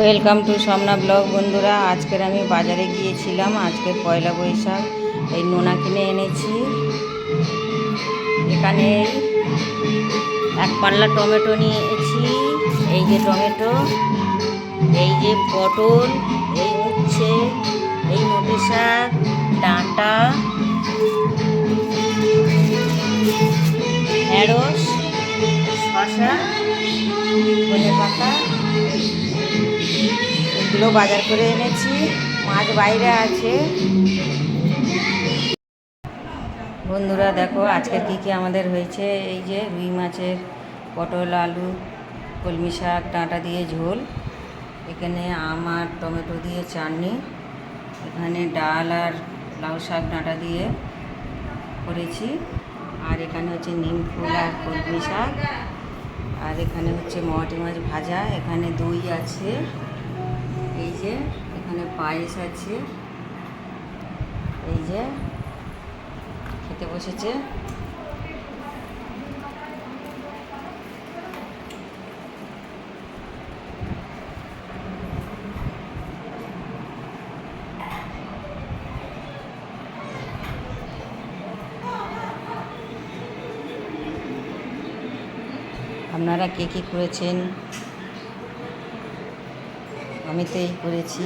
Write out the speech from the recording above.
Welcome to সামনা blog বন্ধুরা। আজকের আমি বাজারে গিয়েছিলাম। আজকের পয়লা বৈশাখ। এই নোনা কিনে এনেছি। এখানে এক পাল্লা টমেটো নিয়েছি। এই যে টমেটো, এই যে পটল, এই হচ্ছে এই নোটে শাক, ডাঁটা, ঢেঁড়স শশা ধনে পাতা এগুলো বাজার করে এনেছি, মাছ বাইরে আছে। বন্ধুরা দেখো, আজকে কী কী আমাদের হয়েছে? এই যে রুই মাছের পটল, আলু, কলমি শাক, ডাঁটা দিয়ে ঝোল। এখানে আম আর টমেটো দিয়ে চাটনি। এখানে ডাল আর লাউ শাক, ডাঁটা দিয়ে করেছি। আর এখানে হচ্ছে নিম ফুল আর কলমি শাক। আর এখানে হচ্ছে মহাটি মাছ ভাজা। এখানে দই আছে। যে এখানে পায়েস আছে। এই যে খেতে বসেছে। আপনারা কে কী করেছেন? আমি তো এই করেছি।